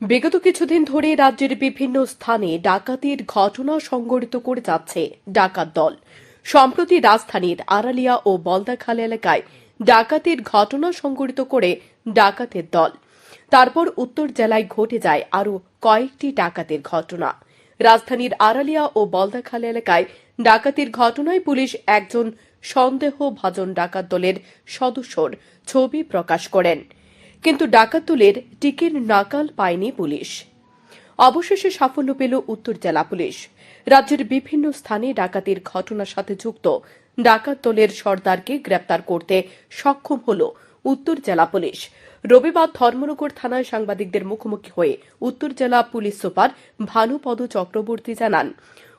বিগত কিছুদিন ধরে রাজ্যের বিভিন্ন স্থানে ডাকাতির ঘটনা সংঘটিত করে যাচ্ছে ডাকাত দল। সম্প্রতি রাজধানীর আড়ালিয়া ও বলদাখাল এলাকায় ডাকাতির ঘটনা সংঘটিত করে ডাকাতের দল। তারপর উত্তর জেলায় ঘটে যায় আরও কয়েকটি ডাকাতের ঘটনা। রাজধানীর আড়ালিয়া ও বলদাখাল এলাকায় ডাকাতির ঘটনায় পুলিশ একজন সন্দেহভাজন ডাকাত দলের সদস্যর ছবি প্রকাশ করেন। কিন্তু ডাকাত দলের টিকির নাকাল পায়নি পুলিশ। অবশেষে সাফল্য পেল উত্তর জেলা পুলিশ। রাজ্যের বিভিন্ন স্থানে ডাকাতির ঘটনার সাথে যুক্ত ডাকাত দলের সর্দারকে গ্রেপ্তার করতে সক্ষম হল উত্তর জেলা পুলিশ। রবিবার ধর্মনগর থানায় সাংবাদিকদের মুখোমুখি হয়ে উত্তর জেলা পুলিশ সুপার ভানুপদ চক্রবর্তী জানান,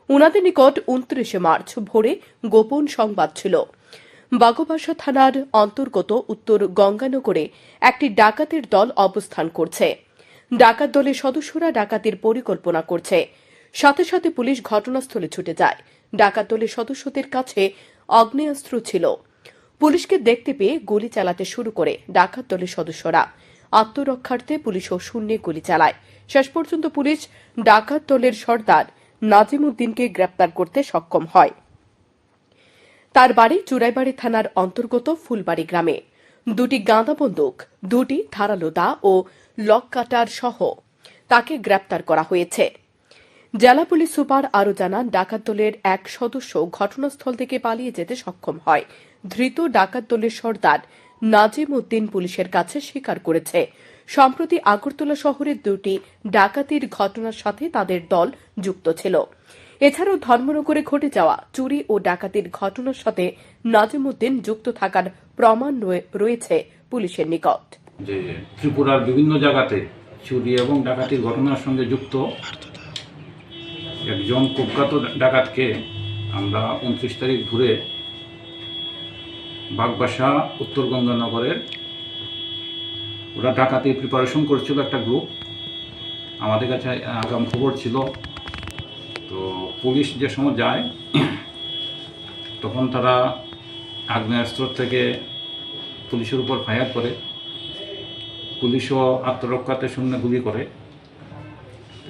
উনাদের নিকট উনত্রিশে মার্চ ভোরে গোপন সংবাদ ছিল। বাগবাসা থানার অন্তর্গত উত্তর গঙ্গানগরে একটি ডাকাতের দল অবস্থান করছে। ডাকাত দলের সদস্যরা ডাকাতির পরিকল্পনা করছে। সাথে সাথে পুলিশ ঘটনাস্থলে ছুটে যায়। ডাকাত দলের সদস্যদের কাছে আগ্নেয়াস্ত্র ছিল। পুলিশকে দেখতে পেয়ে গুলি চালাতে শুরু করে ডাকাত দলের সদস্যরা। আত্মরক্ষার্থে পুলিশও শূন্যে গুলি চালায়। শেষ পর্যন্ত পুলিশ ডাকাত দলের সর্দার নাজিম উদ্দিনকে গ্রেপ্তার করতে সক্ষম হয়। তার বাড়ি চুরাইবাড়ি থানার অন্তর্গত ফুলবাড়ি গ্রামে। দুটি গাঁদা বন্দুক, দুটি ধারালো দা ও লক কাটার সহ তাকে গ্রেপ্তার করা হয়েছে। জেলা পুলিশ সুপার আরও জানান, ডাকাত দলের এক সদস্য ঘটনাস্থল থেকে পালিয়ে যেতে সক্ষম হয়। ধৃত ডাকাত দলের সর্দার নাজিম উদ্দিন পুলিশের কাছে স্বীকার করেছে। সম্প্রতি আগরতলা শহরের দুটি ডাকাতির ঘটনার সাথে তাদের দল যুক্ত ছিল। এছাড়াও ধর্মনগরে ঘটে যাওয়া চুরি ও ডাকাতির ঘটনার সাথে নাজিমুদ্দিন যুক্ত থাকার প্রমাণ রয়েছে পুলিশের নিকট। যে ত্রিপুরার বিভিন্ন জায়গাতে চুরি এবং ডাকাতির ঘটনার সঙ্গে যুক্ত একজন কুখ্যাত ডাকাতকে আমরা উনত্রিশ তারিখ ঘুরে বাগবাসা, উত্তর গঙ্গানগরের ওরা ডাকাতির প্রিপারেশন করছিল একটা গ্রুপ আমাদের কাছে আগাম খবর ছিল তো পুলিশ যে সময় যায়, তখন তারা আগ্নেয়াস্ত্র থেকে পুলিশের উপর ফায়ার করে। পুলিশও আত্মরক্ষাতে শূন্য গুলি করে।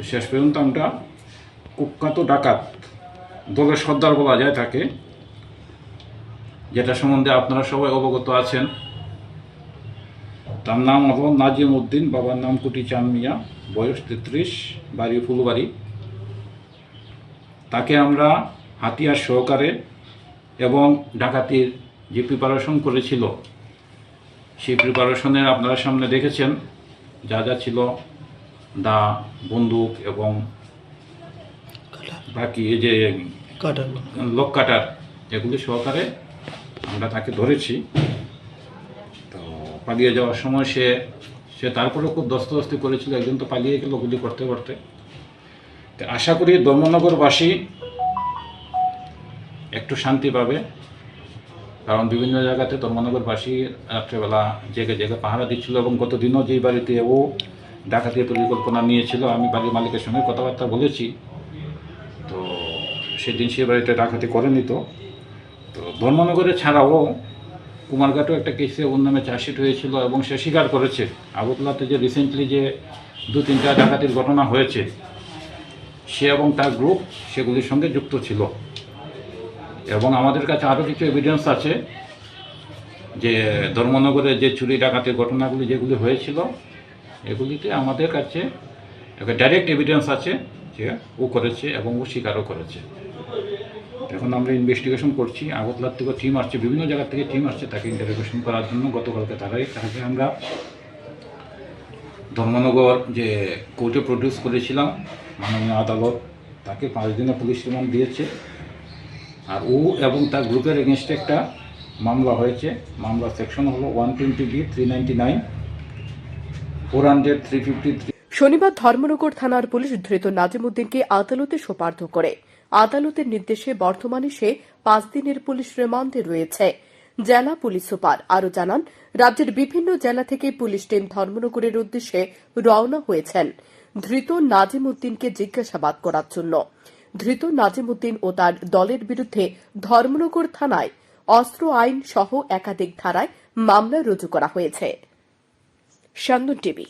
শেষ পর্যন্ত আমরা কুখ্যাত ডাকাত দলের সর্দার বলা যায় তাকে, যেটা সম্বন্ধে আপনারা সবাই অবগত আছেন। তার নাম হল নাজিম উদ্দিন বাবার নাম কুটি চান মিয়া, বয়স তেত্রিশ, বাড়ি ফুলবাড়ি। তাকে আমরা হাতিয়ার সহকারে এবং ডাকাতির যে প্রিপারেশন করেছিল সেই প্রিপারেশনের আপনারা সামনে দেখেছেন যা যা ছিল দা বন্দুক এবং বাকি এই যে লোক কাটার এগুলি সহকারে আমরা তাকে ধরেছি। তো পালিয়ে যাওয়ার সময় সে সে তারপরে খুব দস্তদস্তি করেছিল একজন তো পালিয়ে গেল গুলি করতে করতে। আশা করি ধর্মনগরবাসী একটু শান্তি পাবে, কারণ বিভিন্ন জায়গাতে ধর্মনগরবাসী রাত্রেবেলা জেগে জেগে পাহারা দিচ্ছিল এবং গত দিনও যেই বাড়িতে ও ডাকাতির পরিকল্পনা নিয়েছিল, আমি বাড়ির মালিকের সঙ্গে কথাবার্তা বলেছি। তো সেদিন সে বাড়িতে ডাকাতি করেনি তো। তো ধর্মনগরে ছাড়াও কুমারঘাটও একটা কেসে ওর নামে চার্জশিট হয়েছিল এবং সে স্বীকার করেছে। আগরতলাতে যে রিসেন্টলি যে দু তিনটা ডাকাতির ঘটনা হয়েছে সে এবং তার গ্রুপ সেগুলির সঙ্গে যুক্ত ছিল। এবং আমাদের কাছে আরও কিছু এভিডেন্স আছে যে ধর্মনগরে যে চুরি ডাকাতির ঘটনাগুলি যেগুলি হয়েছিল, এগুলিতে আমাদের কাছে একটা ডাইরেক্ট এভিডেন্স আছে যে ও করেছে এবং ও স্বীকারও করেছে। এখন আমরা ইনভেস্টিগেশন করছি। আগরতলার থেকে টিম আসছে, বিভিন্ন জায়গা থেকে টিম আসছে তাকে ইন্টারোগেশন করার জন্য। গতকালকে তারাই তাকে আমরা ধর্মনগর যে কোর্টে প্রডিউস করেছিলাম। মাননীয় আদালত তাকে পাঁচ দিনের পুলিশ রিমান্ড দিয়েছে। আর ও এবং তার গ্রুপের এগেনস্টে একটা মামলা হয়েছে। মামলা সেকশন হলো one twenty B three ninety nine four hundred three fifty three শনিবার ধর্মনগর থানার পুলিশ ধৃত নাজিমুদ্দিনকে আদালতে সোপার্দ করে। আদালতের নির্দেশে বর্তমানে সে পাঁচ দিনের পুলিশ রিমান্ডে রয়েছে। জেলা পুলিশ সুপার আরও জানান, রাজ্যের বিভিন্ন জেলা থেকে পুলিশ টিম ধর্মনগরের উদ্দেশ্যে রওনা হয়েছেন। ধৃত নাজিম উদ্দিনকে জিজ্ঞাসাবাদ করার জন্য। ধৃত নাজিম উদ্দিন ও তার দলের বিরুদ্ধে ধর্মনগর থানায় অস্ত্র আইন সহ একাধিক ধারায় মামলা রুজু করা হয়েছে। সন্দন টিভি